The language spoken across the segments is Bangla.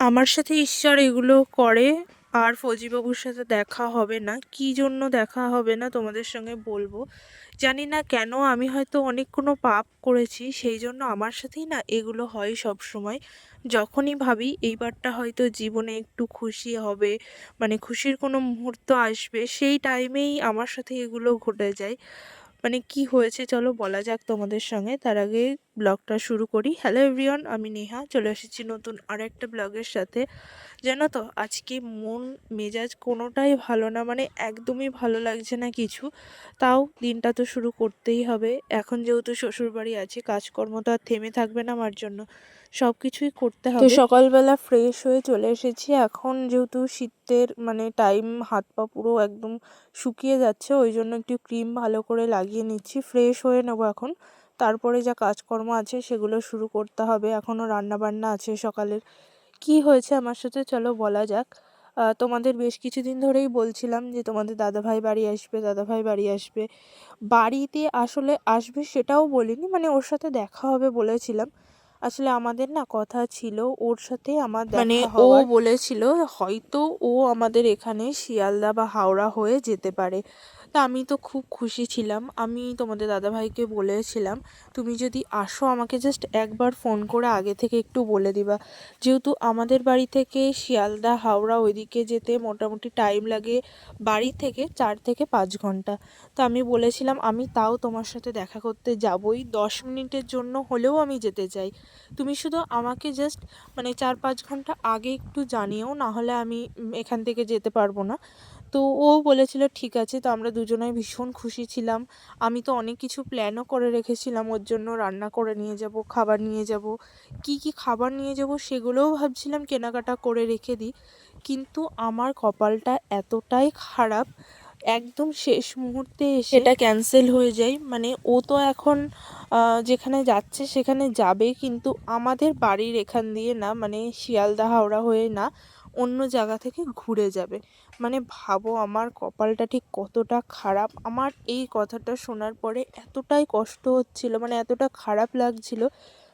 আমার সাথে ঈশ্বর এগুলো করে, আর ফৌজিবাবুর সাথে দেখা হবে না। কী জন্য দেখা হবে না তোমাদের সঙ্গে বলব? জানি না কেন আমি হয়তো অনেক কোনো পাপ করেছি, সেই জন্য আমার সাথেই না এগুলো হয় সব সময়। যখনই ভাবি এইবারটা হয়তো জীবনে একটু খুশি হবে মানে খুশির কোনো মুহূর্ত আসবে, সেই টাইমেই আমার সাথে এগুলো ঘটে যায়। মানে কি হয়েছে চলো বলা যাক তোমাদের সঙ্গে। তার আগে ব্লগটা শুরু করি। হ্যালো এভরিওয়ান আমি নেহা। চলে এসেছি নতুন আর একটা ব্লগের সাথে। জানো তো, আজকে মন, মেজাজ কোনোটাই ভালো না মানে একদমই ভালো লাগছে না কিছু। তাও দিনটা তো শুরু করতেই হবে। এখন যেহেতু শ্বশুরবাড়ি আছে, কাজকর্ম তো আর থেমে থাকবে না আমার জন্য। সব কিছুই করতে হবে। তো সকালবেলা ফ্রেশ হয়ে চলে এসেছি। এখন যেহেতু শীতের মানে টাইম হাত পা পুরো একদম শুকিয়ে যাচ্ছে ওই জন্য একটু ক্রিম ভালো করে লাগিয়ে নিচ্ছি। ফ্রেশ হয়ে নেব এখন। তারপরে যা কাজকর্ম আছে সেগুলো শুরু করতে হবে। এখনও রান্নাবান্না আছে সকালের। কি হয়েছে আমার সাথে চলো বলা যাক। তোমাদের বেশ কিছুদিন ধরেই বলছিলাম যে তোমাদের দাদাভাই বাড়ি আসবে দাদাভাই বাড়ি আসবে। বাড়িতে আসলে আসবে সেটাও বলিনি মানে ওর সাথে দেখা হবে বলেছিলাম। আসলে আমাদের না কথা ছিল ওর সাথে আমার মানে ও বলেছিল হয়তো ও আমাদের এখানে শিয়ালদা বা হাওড়া হয়ে যেতে পারে। তা আমি তো খুব খুশি ছিলাম। আমি তোমাদের দাদাভাইকে বলেছিলাম, তুমি যদি আসো আমাকে জাস্ট একবার ফোন করে আগে থেকে একটু বলে দিবা। যেহেতু আমাদের বাড়ি থেকে শিয়ালদা, হাওড়া ওইদিকে যেতে মোটামুটি টাইম লাগে বাড়ি থেকে চার থেকে পাঁচ ঘণ্টা। তো আমি বলেছিলাম, আমি তাও তোমার সাথে দেখা করতে যাবই। দশ মিনিটের জন্য হলেও আমি যেতে চাই। তুমি শুধু আমাকে জাস্ট মানে চার পাঁচ ঘণ্টা আগে একটু জানিও না হলে আমি এখান থেকে যেতে পারব না। তো ও বলেছিল, ঠিক আছে, তো আমরা দুজনাই ভীষণ খুশি ছিলাম। আমি তো অনেক কিছু প্ল্যানও করে রেখেছিলাম, ওর জন্য রান্না করে নিয়ে যাব, খাবার নিয়ে যাব। কি কি খাবার নিয়ে যাব সেগুলোও ভাবছিলাম কেনাকাটা করে রেখে দিই। কিন্তু আমার কপালটা এতটাই খারাপ, একদম শেষ মুহূর্তে এসে এটা ক্যান্সেল হয়ে যায়। মানে ও তো এখন যেখানে যাচ্ছে সেখানে যাবে, কিন্তু আমাদের বাড়ির এখান দিয়ে না মানে শিয়ালদা হাওড়া হয়ে না অন্য জায়গা থেকে ঘুরে যাবে। মানে ভাবো আমার কপালটা ঠিক কতটা খারাপ। আমার এই কথাটা শোনার পরে এতটাই কষ্ট হচ্ছিল মানে এতটা খারাপ লাগছিল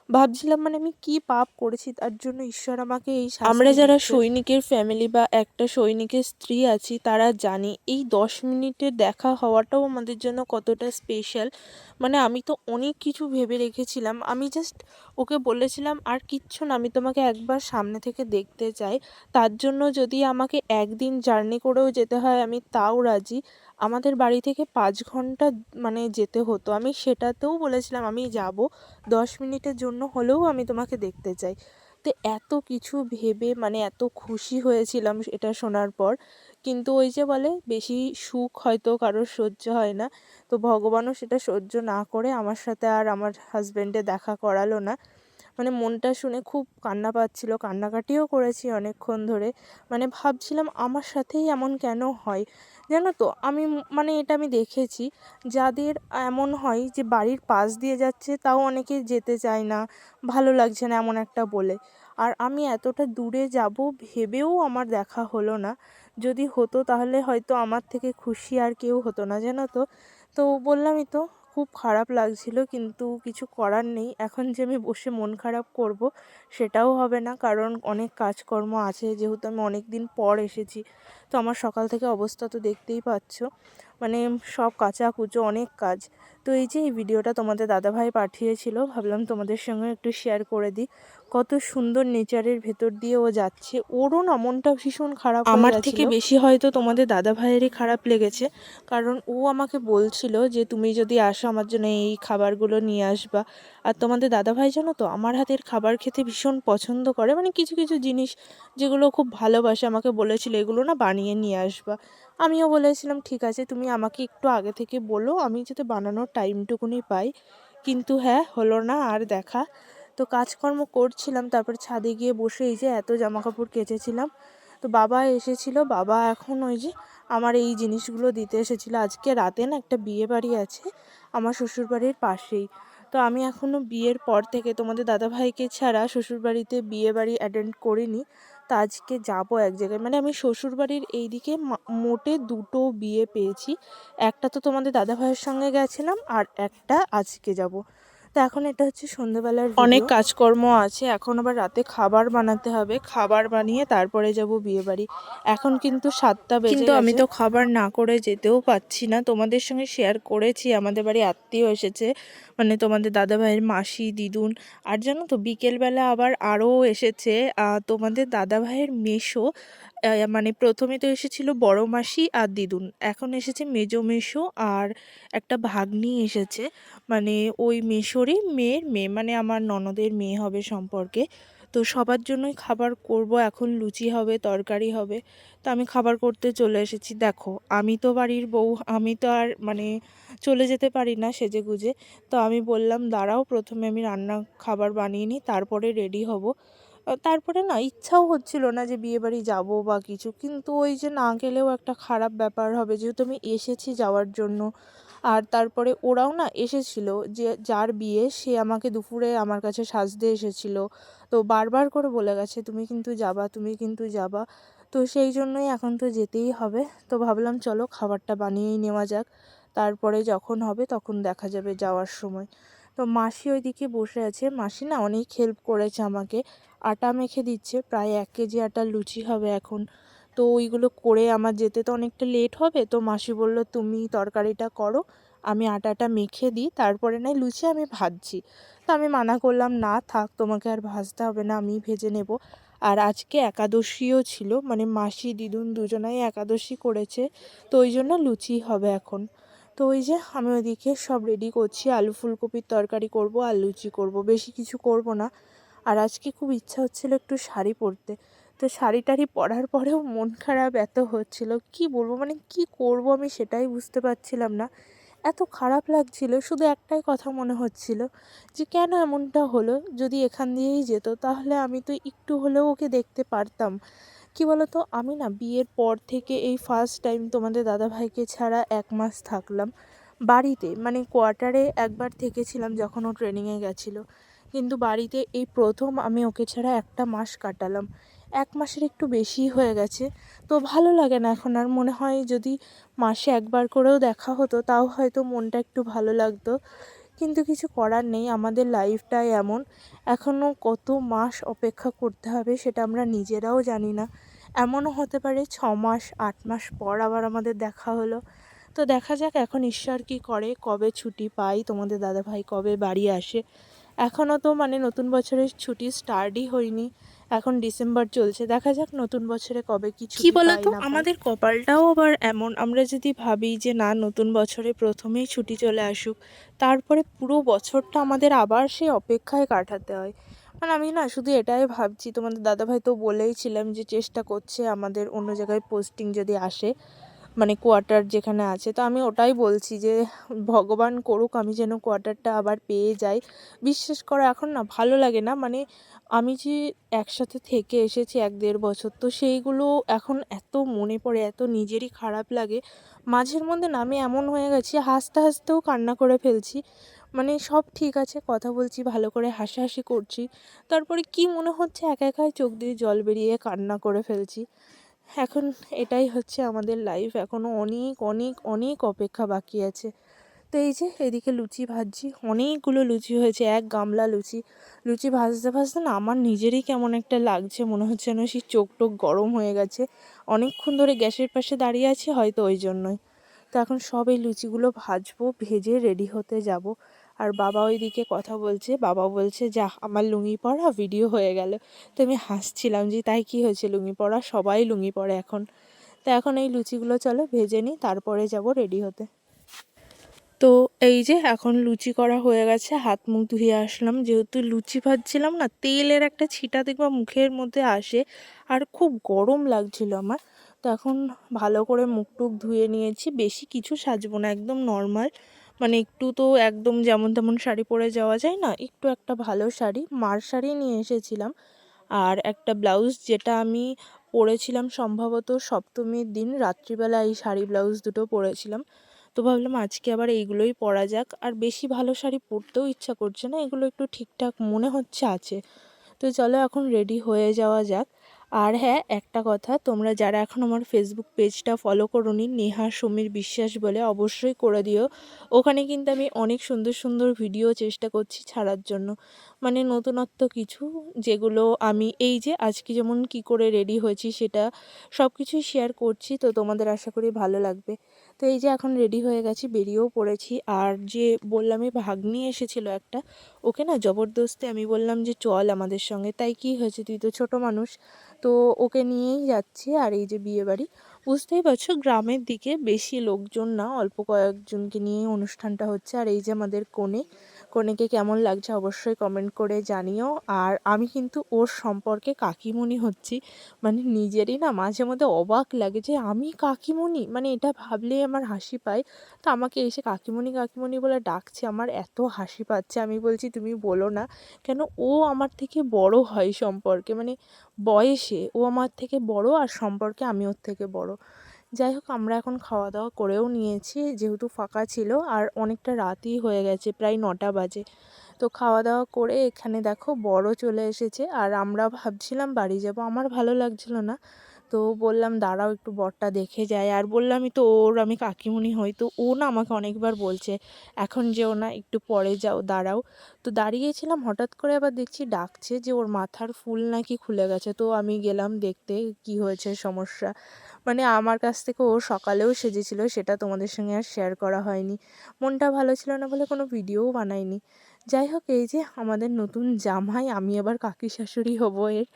ভাবছিলাম মানে আমি কি পাপ করেছি তার জন্য ঈশ্বর আমাকে এই আমরা যারা সৈনিকের ফ্যামিলি বা একটা সৈনিকের স্ত্রী আছি তারা জানি এই দশ মিনিটে দেখা হওয়াটাও আমাদের জন্য কতটা স্পেশাল মানে আমি তো অনেক কিছু ভেবে রেখেছিলাম। আমি জাস্ট ওকে বলেছিলাম আর কিচ্ছু না আমি তোমাকে একবার সামনে থেকে দেখতে চাই। তার জন্য যদি আমাকে একদিন জার্নি করেও যেতে হয় আমি তাও রাজি। আমাদের বাড়ি থেকে পাঁচ ঘণ্টা মানে যেতে হতো। আমি সেটাতেও বলেছিলাম, আমি যাব। দশ মিনিটের জন্য হলেও আমি তোমাকে দেখতে চাই। তো এত কিছু ভেবে মানে এত খুশি হয়েছিলাম এটা শোনার পর। কিন্তু ওই যে বলে, বেশি সুখ হয়তো কারোর সহ্য হয় না। তো ভগবানও সেটা সহ্য না করে আমার সাথে আর আমার হাজব্যান্ডে দেখা করালো না। মানে মনটা শুনে খুব কান্না পাচ্ছিল। কান্নাকাটিও করেছি অনেকক্ষণ ধরে। মানে ভাবছিলাম, আমার সাথেই এমন কেন হয়? জানো তো, আমি মানে এটা আমি দেখেছি, যাদের এমন হয় যে বাড়ির পাশ দিয়ে যাচ্ছে, তাও অনেকে যেতে চায় না, ভালো লাগছে না এমন একটা বলে। আর আমি এতটা দূরে যাব ভেবেও আমার দেখা হলো না। যদি হতো তাহলে হয়তো আমার থেকে খুশি আর কেউ হতো না, জানো তো। তো বললামই তো খুব খারাপ লাগছিল কিন্তু কিছু করার নেই। এখন যে আমি বসে মন খারাপ করব সেটাও হবে না কারণ অনেক কাজকর্ম আছে। যেহেতু আমি অনেক দিন পর এসেছি, তো আমার সকাল থেকে অবস্থা তো দেখতেই পাচ্ছ। মানে সব কাঁচা কুচো অনেক কাজ। তো এই যে এই ভিডিওটা তোমাদের দাদাভাই পাঠিয়েছিল, ভাবলাম তোমাদের সঙ্গে একটু শেয়ার করে দিই। কত সুন্দর নেচারের ভেতর দিয়ে ও যাচ্ছে। ওরও না মনটা ভীষণ খারাপ আমার থেকে বেশি হয়তো তোমাদের দাদা ভাইয়েরই খারাপ লেগেছে কারণ ও আমাকে বলছিল যে তুমি যদি আসো আমার জন্য এই খাবারগুলো নিয়ে আসবা। আর তোমাদের দাদা ভাই জানো তো আমার হাতের খাবার খেতে ভীষণ পছন্দ করে। মানে কিছু কিছু জিনিস যেগুলো খুব ভালোবাসে আমাকে বলেছিল এগুলো না বানিয়ে নিয়ে আসবা। আমিও বলেছিলাম ঠিক আছে তুমি আমাকে একটু আগে থেকে বলো আমি যাতে বানানোর টাইমটুকুনি পাই। কিন্তু হ্যাঁ হলো না আর দেখা। তো কাজকর্ম করছিলাম, তারপর ছাদে গিয়ে বসে এই যে এত জামা কাপড় কেচেছিলাম। তো বাবা এসেছিল, বাবা এখন ওই যে আমার এই জিনিসগুলো দিতে এসেছিল। আজকে রাতে না একটা বিয়ে বাড়ি আছে আমার শ্বশুরবাড়ির পাশেই। তো আমি এখনও বিয়ের পর থেকে তোমাদের দাদাভাইকে ছাড়া শ্বশুরবাড়িতে বিয়ে বাড়ি অ্যাটেন্ড করিনি। তো আজকে যাব এক জায়গায়। মানে আমি শ্বশুরবাড়ির এই দিকে মোটে দুটো বিয়ে পেয়েছি। একটা তো তোমাদের দাদাভাইয়ের সঙ্গে গেছিলাম আর একটা আজকে যাব। তো এখন এটা হচ্ছে সন্ধ্যেবেলার অনেক কাজকর্ম আছে এখন আবার রাতে খাবার বানাতে হবে খাবার বানিয়ে তারপরে যাব বিয়ে বাড়ি। এখন কিন্তু সাতটা বেজে কিন্তু আমি তো খাবার না করে যেতেও পাচ্ছি না। তোমাদের সঙ্গে শেয়ার করেছি আমাদের বাড়ি আত্মীয় এসেছে। মানে তোমাদের দাদা ভাইয়ের মাসি, দিদুন আর জানো তো বিকেলবেলা আবার আরও এসেছে তোমাদের দাদা ভাইয়ের মেশো মানে প্রথমে তো এসেছিল বড় মাসি আর দিদুন। এখন এসেছে মেজো মেশো আর একটা ভাগ্নি এসেছে। মানে ওই মেশোরই মেয়ের মেয়ে মানে আমার ননদের মেয়ে হবে সম্পর্কে। তো সবার জন্যই খাবার করব, এখন লুচি হবে, তরকারি হবে। তো আমি খাবার করতে চলে এসেছি। দেখো, আমি তো বাড়ির বউ, আমি তো আর মানে চলে যেতে পারি না সেজে গুজে তো আমি বললাম, দাঁড়াও, প্রথমে আমি রান্না খাবার বানিয়ে নিই, তারপরে রেডি হব। তারপরে না, ইচ্ছাও হচ্ছিল না যে বিয়ে বাড়ি যাব বা কিছু। কিন্তু ওই যে না গেলেও একটা খারাপ ব্যাপার হবে। যেহেতু আমি এসেছি যাওয়ার জন্য আর তারপরে ওরাও না এসেছিল যে, যার বিয়ে সে আমাকে দুপুরে আমার কাছে সাজতে এসেছিল। তো বারবার করে বলে গেছে, তুমি কিন্তু যাবা, তুমি কিন্তু যাবা। তো সেই জন্যই এখন তো যেতেই হবে। তো ভাবলাম, চলো খাবারটা বানিয়েই নেওয়া যাক। তারপরে যখন হবে তখন দেখা যাবে যাওয়ার সময়। তো মাসি ওইদিকে বসে আছে। মাসি না অনেক হেল্প করেছে আমাকে। আটা মেখে দিচ্ছে, প্রায় এক কেজি আটা লুচি হবে এখন। তো ওইগুলো করে আমার যেতে তো অনেকটা লেট হবে। তো মাসি বলল, তুমি তরকারিটা করো, আমি আটাটা মেখে দিই, তারপরে নয় লুচি আমি ভাজছি। তো আমি মানা করলাম, না থাক, তোমাকে আর ভাজতে হবে না আমি ভেজে নেব। আর আজকে একাদশীও ছিল মানে মাসি, দিদুন দুজনাই একাদশী করেছে, তো ওই জন্য লুচি হবে এখন। তো ওই যে আমি ওইদিকে সব রেডি করছি, আলু ফুলকপির তরকারি করব আর লুচি করব, বেশি কিছু করব না। আর আজকে খুব ইচ্ছা হচ্ছিল একটু শাড়ি পরতে। তো শাড়ি টাড়ি পরার পরেও মন খারাপ, এত হচ্ছিল। কি বলব? মানে কি করব আমি সেটাই বুঝতে পারছিলাম না। এত খারাপ লাগছিল, শুধু একটাই কথা মনে হচ্ছিল যে কেন এমনটা হলো? যদি এখান দিয়েই যেত, তাহলে আমি তো একটু হলেও ওকে দেখতে পারতাম। কি বলতো? আমি না বিয়ের পর থেকে এই ফার্স্ট টাইম তোমাদের দাদাভাইকে ছাড়া এক মাস থাকলাম বাড়িতে। মানে কোয়ার্টারে একবার থেকেছিলাম যখন ও ট্রেনিংয়ে গেছিল। কিন্তু বাড়িতে এই প্রথম আমি ওকে ছাড়া একটা মাস কাটালাম। এক মাসের একটু বেশিই হয়ে গেছে। তো ভালো লাগে না এখন। আর মনে হয় যদি মাসে একবার করেও দেখা হতো, তাও হয়তো মনটা একটু ভালো লাগতো। কিন্তু কিছু করার নেই। আমাদের লাইফটাই এমন। এখনও কত মাস অপেক্ষা করতে হবে সেটা আমরা নিজেরাও জানি না। এমনও হতে পারে ছ মাস, আট মাস পর আবার আমাদের দেখা হলো। তো দেখা যাক এখন ঈশ্বর কী করে, কবে ছুটি পাই, তোমাদের দাদাভাই কবে বাড়ি আসে। এখনও তো মানে নতুন বছরের ছুটি স্টার্টই হয়নি। এখন ডিসেম্বর চলছে দেখা যাক নতুন বছরে কবে কিছু কি বলতো? আমাদের কপালটাও আবার এমন আমরা যদি ভাবি যে না নতুন বছরে প্রথমেই ছুটি চলে আসুক তারপরে পুরো বছরটা আমাদের আবার সেই অপেক্ষায় কাটাতে হয়। মানে আমি না শুধু এটাই ভাবছি তোমাদের দাদাভাই তো বলেইছিলাম যে চেষ্টা করছে আমাদের অন্য জায়গায় পোস্টিং যদি আসে মানে কোয়ার্টার যেখানে আছে, তো আমি ওটাই বলছি যে, ভগবান করুক আমি যেন কোয়ার্টারটা আবার পেয়ে যাই। বিশ্বাস করা, এখন না ভালো লাগে না মানে আমি যে একসাথে থেকে এসেছি এক দেড় বছর, তো সেইগুলো এখন এত মনে পড়ে, এত নিজেরই খারাপ লাগে। মাঝের মধ্যে না আমি এমন হয়ে গেছি, হাসতে হাসতেও কান্না করে ফেলছি। মানে সব ঠিক আছে, কথা বলছি, ভালো করে হাসাহাসি করছি। তারপরে কি মনে হচ্ছে, একা একাই চোখ দিয়ে জল বেরিয়ে কান্না করে ফেলছি। এখন এটাই হচ্ছে আমাদের লাইফ এখনও অনেক অনেক অনেক অপেক্ষা বাকি আছে। তো এই যে এদিকে লুচি ভাজছি, অনেকগুলো লুচি হয়েছে, এক গামলা লুচি। লুচি ভাজতে ভাজতে না আমার নিজেরই কেমন একটা লাগছে, মনে হচ্ছে যেন সেই চোখ টোক গরম হয়ে গেছে। অনেকক্ষণ ধরে গ্যাসের পাশে দাঁড়িয়ে আছি হয়তো ওই জন্যই। তো এখন সব এই লুচিগুলো ভাজবো, ভেজে রেডি হতে যাব। আর বাবা ওইদিকে কথা বলছে, বাবা বলছে, যা, আমার লুঙ্গি পরা ভিডিও হয়ে গেল। তো আমি হাসছিলাম যে, তাই কী হয়েছে? লুঙ্গি পরা? সবাই লুঙ্গি পরে এখন। তো এখন এই লুচিগুলো চলো ভেজে নিই, তারপরে যাব রেডি হতে। তো এই যে, এখন লুচি করা হয়ে গেছে, হাত মুখ ধুয়ে আসলাম। যেহেতু লুচি ভাজছিলাম না, তেলের একটা ছিটা দেখবা মুখের মধ্যে আসে, আর খুব গরম লাগছিল আমার। তো এখন ভালো করে মুখ টুক ধুয়ে নিয়েছি, বেশি কিছু সাজবো না, একদম নর্মাল মানে একটু তো একদম যেমন তেমন শাড়ি পরে যাওয়া যায় না, একটু একটা ভালো শাড়ি। মার শাড়ি নিয়ে এসেছিলাম। আর একটা ব্লাউজ যেটা আমি পরেছিলাম সম্ভবত সপ্তমীর দিন, রাত্রিবেলা এই শাড়ি ব্লাউজ দুটো পরেছিলাম। তো ভাবলাম আজকে আবার এইগুলোই পরা যাক। আর বেশি ভালো শাড়ি পরতেও ইচ্ছা করছে না, এগুলো একটু ঠিকঠাক মনে হচ্ছে আছে। তো চলো এখন রেডি হয়ে যাওয়া যাক। আর হ্যাঁ একটা কথা, তোমরা যারা এখন আমার ফেসবুক পেজটা ফলো করো নি নেহা সমীর বিশ্বাস বলে, অবশ্যই করে দিও। ওখানে কিন্তু আমি অনেক সুন্দর সুন্দর ভিডিও চেষ্টা করছি ছাড়ার জন্য। মানে নতুনত্ব কিছু যেগুলো আমি এই যে আজকে যেমন কি করে রেডি হয়েছি সেটা সব কিছুই শেয়ার করছি, তো তোমাদের আশা করি ভালো লাগবে। তো এই যে এখন রেডি হয়ে গেছি, বেরিয়েও পড়েছি। আর যে বললামই ভাগ্নি এসেছিল একটা, ওকে না জবরদস্তি আমি বললাম যে চল আমাদের সঙ্গে। তাই কি হয়েছে? তুই তো ছোট মানুষ, তো ওকে নিয়েই যাচ্ছি। আর এই যে বিয়েবাড়ি বুঝতেই পারছ গ্রামের দিকে বেশি লোকজন না, অল্প কয়েকজনকে নিয়ে অনুষ্ঠানটা হচ্ছে। আর এই যে আমাদের কোণে কনেকে কেমন লাগছে অবশ্যই কমেন্ট করে জানিও। আর আমি কিন্তু ওর সম্পর্কে কাকিমণি হচ্ছি। মানে নিজেরই না মাঝে মধ্যে অবাক লাগে যে আমি কাকিমণি? মানে এটা ভাবলেই আমার হাসি পায়। তো আমাকে এসে কাকিমণি কাকিমণি বলে ডাকছে, আমার এত হাসি পাচ্ছে, আমি বলছি তুমি বলো না। কেন ও আমার থেকে বড় হয় সম্পর্কে মানে বয়সে ও আমার থেকে বড় আর সম্পর্কে আমি ওর থেকে বড়। যাই হোক আমরা এখন খাওয়া দাওয়া করেও নিয়েছি, যেহেতু ফাঁকা ছিল, আর অনেকটা রাতই হয়ে গেছে, প্রায় নটা বাজে। তো খাওয়া দাওয়া করে এখানে দেখো বড় চলে এসেছে, আর আমরা ভাবছিলাম বাড়ি যাব, আমার ভালো লাগছিল না। তো বললাম, দাঁড়াও একটু বরটা দেখে যায় আর বললামই, তো ওর আমি কাকিমুনি হই। তো ও না আমাকে অনেকবার বলছে, এখন যেও না, একটু পরে যাও, দাঁড়াও। তো দাঁড়িয়েছিলাম, হঠাৎ করে আবার দেখছি ডাকছে যে ওর মাথার ফুল নাকি খুলে গেছে। তো আমি গেলাম দেখতে, কি হয়েছে সমস্যা? মানে আমার কাছ থেকে ও সকালেও সেজেছিল, সেটা তোমাদের সঙ্গে আর শেয়ার করা হয়নি। মনটা ভালো ছিল না বলে কোনো ভিডিওও বানাইনি। যাই হোক এই যে আমাদের নতুন জামাই, আমি আবার কাকি শাশুড়ি হব এর।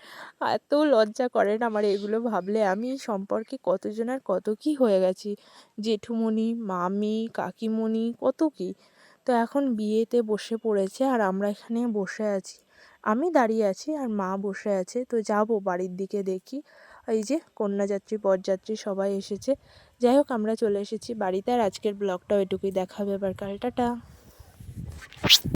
এত লজ্জা করে না আমার এগুলো ভাবলে। আমি সম্পর্কে কতজনের কত কী হয়ে গেছি? জেঠুমণি, মামি, কাকিমণি, কত কী? তো এখন বিয়েতে বসে পড়েছে আর আমরা এখানে বসে আছি। আমি দাঁড়িয়ে আছি আর মা বসে আছে। তো যাব বাড়ির দিকে দেখি। এই যে কন্যাযাত্রী বরযাত্রী সবাই এসেছে। যাই হোক আমরা চলে এসেছি বাড়িতে আর আজকের ব্লগটাও এটুকুই দেখাবে এবার কাল। টাটা।